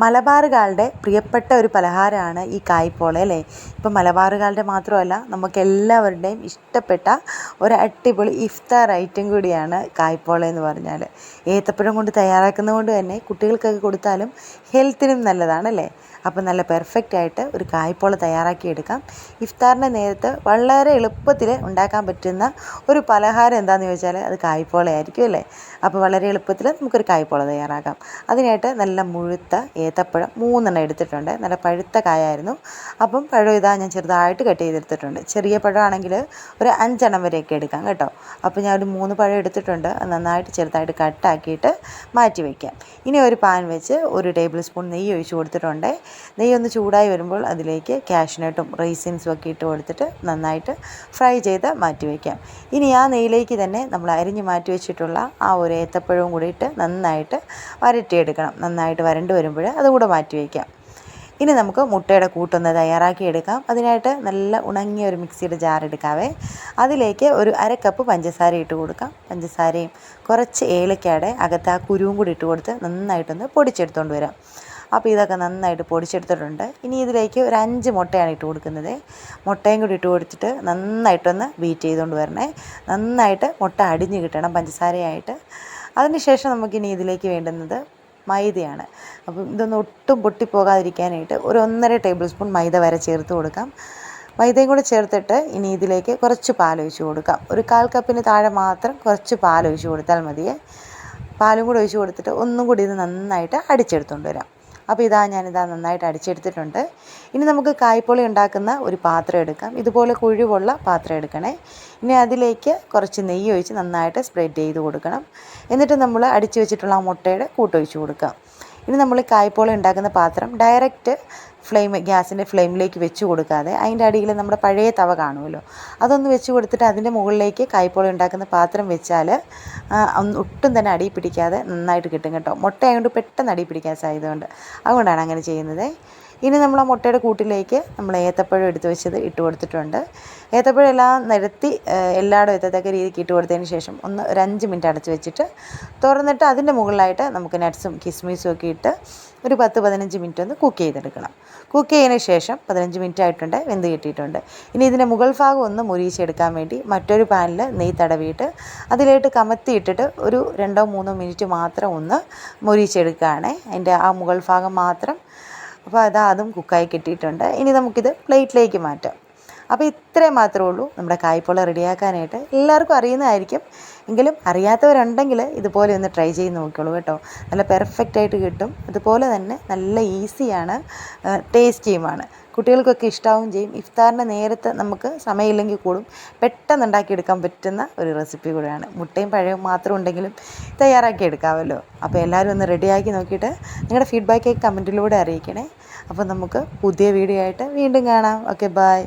മലബാറുകാരുടെ പ്രിയപ്പെട്ട ഒരു പലഹാരമാണ് ഈ കായ്പോള അല്ലേ? ഇപ്പം മലബാറുകാരുടെ മാത്രമല്ല നമുക്ക് എല്ലാവരുടെയും ഇഷ്ടപ്പെട്ട ഒരു അടിപൊളി ഇഫ്താർ ഐറ്റം കൂടിയാണ് കായ്പോള എന്ന് പറഞ്ഞാൽ. ഏത്തപ്പഴം കൊണ്ട് തയ്യാറാക്കുന്നത് കൊണ്ട് തന്നെ കുട്ടികൾക്കൊക്കെ കൊടുത്താലും ഹെൽത്തിനും നല്ലതാണ് അല്ലേ? അപ്പം നല്ല പെർഫെക്റ്റ് ആയിട്ട് ഒരു കായ്പോള തയ്യാറാക്കിയെടുക്കാം. ഇഫ്താറിന്റെ നേരത്ത് വളരെ എളുപ്പത്തിൽ ഉണ്ടാക്കാൻ പറ്റുന്ന ഒരു പലഹാരം എന്താണെന്ന് ചോദിച്ചാൽ അത് കായ്പോളയായിരിക്കും അല്ലേ? അപ്പോൾ വളരെ എളുപ്പത്തിൽ നമുക്കൊരു കായ്പോള തയ്യാറാക്കാം. അതിനായിട്ട് നല്ല മുഴുത്ത ഏത്തപ്പഴം മൂന്നെണ്ണം എടുത്തിട്ടുണ്ട്. നല്ല പഴുത്ത കായായിരുന്നു. അപ്പം പഴം ഇതാ ഞാൻ ചെറുതായിട്ട് കട്ട് ചെയ്തെടുത്തിട്ടുണ്ട്. ചെറിയ പഴമാണെങ്കിൽ ഒരു അഞ്ചെണ്ണം വരെയൊക്കെ എടുക്കാം കേട്ടോ. അപ്പോൾ ഞാൻ ഒരു മൂന്ന് പഴം എടുത്തിട്ടുണ്ട്. നന്നായിട്ട് ചെറുതായിട്ട് കട്ടാക്കിയിട്ട് മാറ്റി വയ്ക്കാം. ഇനി ഒരു പാൻ വെച്ച് ഒരു ടേബിൾ സ്പൂൺ നെയ്യ് ഒഴിച്ച് കൊടുത്തിട്ടുണ്ട്. നെയ്യ് ഒന്ന് ചൂടായി വരുമ്പോൾ അതിലേക്ക് കാഷ്നട്ടും റൈസിൻസും ഒക്കെ ഇട്ട് കൊടുത്തിട്ട് നന്നായിട്ട് ഫ്രൈ ചെയ്ത് മാറ്റി വയ്ക്കാം. ഇനി ആ നെയ്യിലേക്ക് തന്നെ നമ്മൾ അരിഞ്ഞ് മാറ്റി വെച്ചിട്ടുള്ള ആ ഒരു ഏത്തപ്പഴവും കൂടിയിട്ട് നന്നായിട്ട് വരട്ടിയെടുക്കണം. നന്നായിട്ട് വരണ്ട് വരുമ്പോൾ അതുകൂടെ മാറ്റി വയ്ക്കാം. ഇനി നമുക്ക് മുട്ടയുടെ കൂട്ടൊന്ന് തയ്യാറാക്കി എടുക്കാം. അതിനായിട്ട് നല്ല ഉണങ്ങിയ ഒരു മിക്സിയുടെ ജാർ എടുക്കാവേ. അതിലേക്ക് ഒരു അര കപ്പ് പഞ്ചസാര ഇട്ട് കൊടുക്കാം. പഞ്ചസാരയും കുറച്ച് ഏലക്കയുടെ അകത്ത് ആ കുരുവും കൂടി ഇട്ട് കൊടുത്ത് നന്നായിട്ടൊന്ന് പൊടിച്ചെടുത്തുകൊണ്ട് വരാം. അപ്പോൾ ഇതൊക്കെ നന്നായിട്ട് പൊടിച്ചെടുത്തിട്ടുണ്ട്. ഇനി ഇതിലേക്ക് ഒരു അഞ്ച് മുട്ടയാണ് ഇട്ട് കൊടുക്കുന്നത്. മുട്ടയും കൂടി ഇട്ട് കൊടുത്തിട്ട് നന്നായിട്ടൊന്ന് ബീറ്റ് ചെയ്തുകൊണ്ട് വരണേ. നന്നായിട്ട് മുട്ട അടിഞ്ഞ് കിട്ടണം പഞ്ചസാരയായിട്ട്. അതിനുശേഷം നമുക്കിനി ഇതിലേക്ക് വേണ്ടുന്നത് മൈദയാണ്. അപ്പം ഇതൊന്നും ഒട്ടും പൊട്ടിപ്പോകാതിരിക്കാനായിട്ട് ഒരു ഒന്നര ടേബിൾ സ്പൂൺ മൈദ വരെ ചേർത്ത് കൊടുക്കാം. മൈദയും കൂടെ ചേർത്തിട്ട് ഇനി ഇതിലേക്ക് കുറച്ച് പാലൊഴിച്ച് കൊടുക്കാം. ഒരു കാൽ കപ്പിന് താഴെ മാത്രം കുറച്ച് പാലൊഴിച്ച് കൊടുത്താൽ മതിയേ. പാലും കൂടെ ഒഴിച്ച് കൊടുത്തിട്ട് ഒന്നും കൂടി ഇത് നന്നായിട്ട് അടിച്ചെടുത്തുകൊണ്ട് വരാം. അപ്പോൾ ഇതാ ഞാനിതാ നന്നായിട്ട് അടിച്ചെടുത്തിട്ടുണ്ട്. ഇനി നമുക്ക് കായ്പോളി ഉണ്ടാക്കുന്ന ഒരു പാത്രം എടുക്കാം. ഇതുപോലെ കുഴിവുള്ള പാത്രം എടുക്കണേ. ഇനി അതിലേക്ക് കുറച്ച് നെയ്യ് ഒഴിച്ച് നന്നായിട്ട് സ്പ്രെഡ് ചെയ്ത് കൊടുക്കണം. എന്നിട്ട് നമ്മൾ അടിച്ചു വെച്ചിട്ടുള്ള ആ മുട്ടയുടെ കൂട്ടൊഴിച്ച് കൊടുക്കാം. ഇനി നമ്മൾ കായ്പോളം ഉണ്ടാക്കുന്ന പാത്രം ഡയറക്റ്റ് ഫ്ലെയിം ഗ്യാസിന്റെ ഫ്ലെയിമിലേക്ക് വെച്ച് കൊടുക്കാതെ അതിന്റെ അടിയിൽ നമ്മുടെ പഴയ തവ കാണുമല്ലോ. അതൊന്ന് വെച്ച് കൊടുത്തിട്ട് അതിന്റെ മുകളിലേക്ക് കായ്പോളം ഉണ്ടാക്കുന്ന പാത്രം വെച്ചാൽ ഒട്ടും തന്നെ അടി പിടിക്കാതെ നന്നായിട്ട് കിട്ടും കേട്ടോ. മുട്ട ആയതുകൊണ്ട് പെട്ടെന്ന് അടി പിടിക്കാൻ സാധ്യതയുണ്ട്. അതുകൊണ്ടാണ് അങ്ങനെ ചെയ്യുന്നത്. ഇനി നമ്മൾ ആ മുട്ടയുടെ കൂട്ടിലേക്ക് നമ്മൾ ഏത്തപ്പഴം എടുത്തു വെച്ചത് ഇട്ട് കൊടുത്തിട്ടുണ്ട്. ഏത്തപ്പഴം എല്ലാം നിരത്തി എല്ലായിടും എത്തത്തക്ക രീതിക്ക് ഇട്ട് കൊടുത്തതിന് ശേഷം ഒന്ന് ഒരു അഞ്ച് മിനിറ്റ് അടച്ച് വെച്ചിട്ട് തുറന്നിട്ട് അതിന്റെ മുകളിലായിട്ട് നമുക്ക് നട്ട്സും കിസ്മിസും ഒക്കെ ഇട്ട് ഒരു പത്ത് പതിനഞ്ച് മിനിറ്റ് ഒന്ന് കുക്ക് ചെയ്തെടുക്കണം. കുക്ക് ചെയ്തതിന് ശേഷം പതിനഞ്ച് മിനിറ്റ് ആയിട്ടുണ്ട് വെന്ത് കിട്ടിയിട്ടുണ്ട്. ഇനി ഇതിന്റെ മുകൾ ഭാഗം ഒന്ന് മുരിയിച്ചെടുക്കാൻ വേണ്ടി മറ്റൊരു പാനിൽ നെയ് തടവിയിട്ട് അതിലേക്ക് കമത്തി ഇട്ടിട്ട് ഒരു രണ്ടോ മൂന്നോ മിനിറ്റ് മാത്രം ഒന്ന് മുരിയിച്ചെടുക്കുകയാണ്. അതിന്റെ ആ മുകൾ ഭാഗം മാത്രം അപ്പോൾ അതാ അതും കുക്കായി കിട്ടിയിട്ടുണ്ട്. ഇനി നമുക്കിത് പ്ലേറ്റിലേക്ക് മാറ്റാം. അപ്പോൾ ഇത്രയും മാത്രമേ ഉള്ളൂ. നമ്മുടെ കായ്പോള റെഡിയാക്കാനായിട്ട് എല്ലാവർക്കും അറിയുന്നതായിരിക്കും. എങ്കിലും അറിയാത്തവരുണ്ടെങ്കിൽ ഇതുപോലെ ഒന്ന് ട്രൈ ചെയ്ത് നോക്കിയോളൂ കേട്ടോ. നല്ല പെർഫെക്റ്റ് ആയിട്ട് കിട്ടും. അതുപോലെ തന്നെ നല്ല ഈസിയാണ് ടേസ്റ്റിയുമാണ്. കുട്ടികൾക്കൊക്കെ ഇഷ്ടാവും ചെയ്യും. ഇഫ്താറിന്റെ നേരത്തെ നമുക്ക് സമയമില്ലെങ്കിൽ കൂടും. പെട്ടെന്ന് ഉണ്ടാക്കിയെടുക്കാൻ പറ്റുന്ന ഒരു റെസിപ്പി കൂടെയാണ്. മുട്ടയും പഴവും മാത്രം ഉണ്ടെങ്കിലും തയ്യാറാക്കി എടുക്കാമല്ലോ. അപ്പോൾ എല്ലാവരും ഒന്ന് റെഡിയാക്കി നോക്കിയിട്ട് നിങ്ങളുടെ ഫീഡ്ബാക്ക് കമന്റിലൂടെ അറിയിക്കണേ. അപ്പോൾ നമുക്ക് പുതിയ വീഡിയോ ആയിട്ട് വീണ്ടും കാണാം. Okay bye